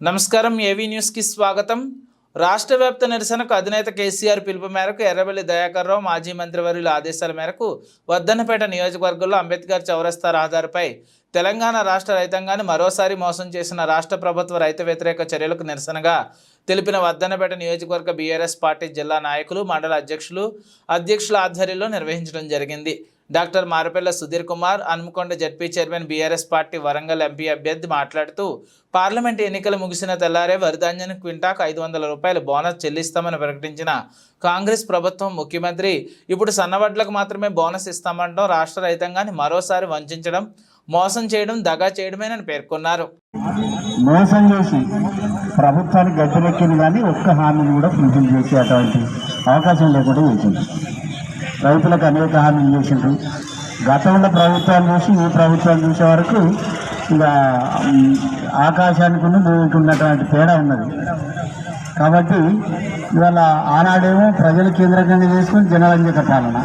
నమస్కారం ఏవీ న్యూస్కి స్వాగతం. రాష్ట్ర వ్యాప్త నిరసనకు అధినేత కేసీఆర్ పిలుపు మేరకు ఎర్రబెల్లి దయాకర్ రావు మాజీ మంత్రివర్యుల ఆదేశాల మేరకు వర్ధనపేట నియోజకవర్గంలో అంబేద్కర్ చౌరస్తా రహదారిపై తెలంగాణ రాష్ట్ర రైతాంగాన్ని మరోసారి మోసం చేసిన రాష్ట్ర ప్రభుత్వ రైతు వ్యతిరేక చర్యలకు నిరసనగా తెలిపిన వర్ధనపేట నియోజకవర్గ బీఆర్ఎస్ పార్టీ జిల్లా నాయకులు మండల అధ్యక్షులు అధ్యక్షుల ఆధ్వర్యంలో నిర్వహించడం జరిగింది. Doctor Marepalli Sudheer Kumar Hanamkonda ZP chairman BRS party Warangal MP అభ్యర్థి మాట్లాడుతూ పార్లమెంట్ ఎన్నికలు ముగిసిన తెల్లారే వరిధాన్యం క్వింటాకు ఐదు వందల రూపాయల బోనస్ చెల్లిస్తామని ప్రకటించిన కాంగ్రెస్ ప్రభుత్వం ముఖ్యమంత్రి ఇప్పుడు సన్నవడ్లకు మాత్రమే బోనస్ ఇస్తామంటం రాష్ట్ర రైతాంగాన్ని మరోసారి వంచడం మోసం చేయడం దగా చేయడమేనని పేర్కొన్నారు. మోసం చేసి ప్రభుత్వానికి గద్దెలెక్కింది కానీ ఒక్క హామీని కూడా ఫుల్ఫిల్ చేసేటువంటి అవకాశం లేకుండా చేసింది రైతులకు అనేక హామీలు చేసిండ్రు. గతంలో ప్రభుత్వాలు చూసి ఈ ప్రభుత్వాలు చూసే వరకు ఇక ఆకాశానికి భూమికి ఉన్నటువంటి తేడా ఉన్నది. కాబట్టి ఇవాళ ఆనాడేమో ప్రజలు కేంద్రకంగా చేసుకుని జనరంజక పాలన.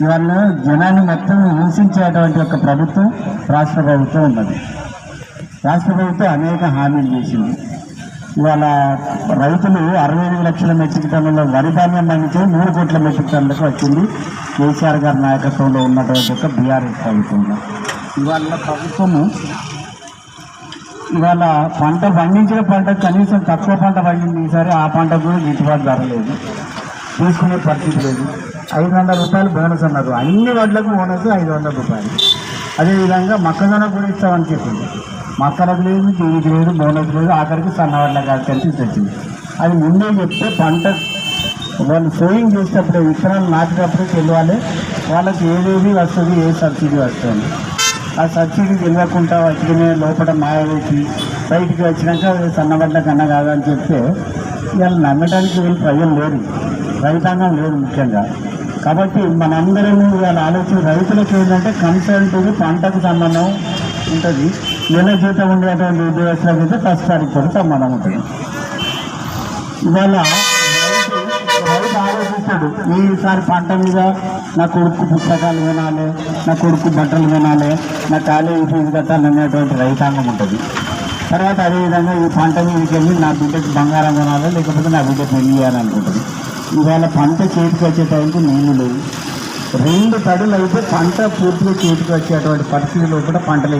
ఇవాళ జనాన్ని మొత్తం హింసించేటువంటి ఒక ప్రభుత్వం రాష్ట్ర ప్రభుత్వం ఉన్నది. రాష్ట్ర ప్రభుత్వం అనేక హామీలు చేసింది. ఇవాళ రైతులు అరవై ఐదు లక్షల మెట్రిక్ టన్నుల వరి ధాన్యం పండించే మూడు కోట్ల మెట్రిక్ టన్నులకు వచ్చింది. కేసీఆర్ గారి నాయకత్వంలో ఉన్నటువంటి ఒక బీఆర్ఎస్ ప్రభుత్వంలో ఇవాళ ప్రభుత్వము ఇవాళ పంట పండించిన పంట కనీసం తక్కువ పంట పండింది. ఈసారి ఆ పంట కూడా గిట్టుబాటు ధర లేదు. తీసుకునే పరిస్థితి లేదు. ఐదు వందల రూపాయలు బోనస్ అన్నారు. అన్ని వడ్లకు బోనస్ ఐదు వందల రూపాయలు. అదేవిధంగా మొక్కజొన్న కూడా ఇస్తామని చెప్పింది. మొక్కలకు లేదు దీనికి లేదు బోనస్ లేదు ఆఖరికి సన్నవాళ్ళ కలిసి తెచ్చింది అది ముందే చెప్తే పంట వాళ్ళు సోయింగ్ చేసేటప్పుడు విత్తనాలు నాటినప్పుడే తెలియాలి. వాళ్ళకి ఏదేది వస్తుంది ఏ సబ్సిడీ వస్తుంది. ఆ సబ్సిడీ తెలియకుండా వచ్చిన లోపల మాయవేసి బయటికి వచ్చినాక సన్నబడ్డ కన్నా కాదని చెప్తే ఇవాళ నమ్మడానికి వీళ్ళు ప్రజలు లేరు. రైతాంగం లేదు ముఖ్యంగా. కాబట్టి మనందరం ఇవాళ ఆలోచన రైతులకు ఏంటంటే కన్సల్ట్ పంటకు సంబంధం ఉంటుంది. నెల జీతం ఉండేటువంటి ఉద్యోగస్తులకు అయితే ఫస్ట్ తారీఖు కూడా సంబంధం ఉంటుంది ఇవాళ రైతు ఆలోచిస్తాడు ఈసారి పంట మీద నా కొడుకు పుస్తకాలు వినాలి నా కొడుకు బట్టలు వినాలి నా కాలేజీ ఫీజు కట్టాలనేటువంటి రైతాంగం ఉంటుంది. తర్వాత అదేవిధంగా ఈ పంట మీదకి వెళ్ళి నా బిడ్డకి బంగారం కొనాలి లేకపోతే నా బిడ్డ పెళ్ళి చేయాలనుకుంటుంది ఇవాళ పంట చేతికి వచ్చే టైంకి నీళ్ళు లేవు. రెండు తడులు అయితే పంట పూర్తిగా చేతికి వచ్చేటువంటి పరిస్థితిలో కూడా పంటలు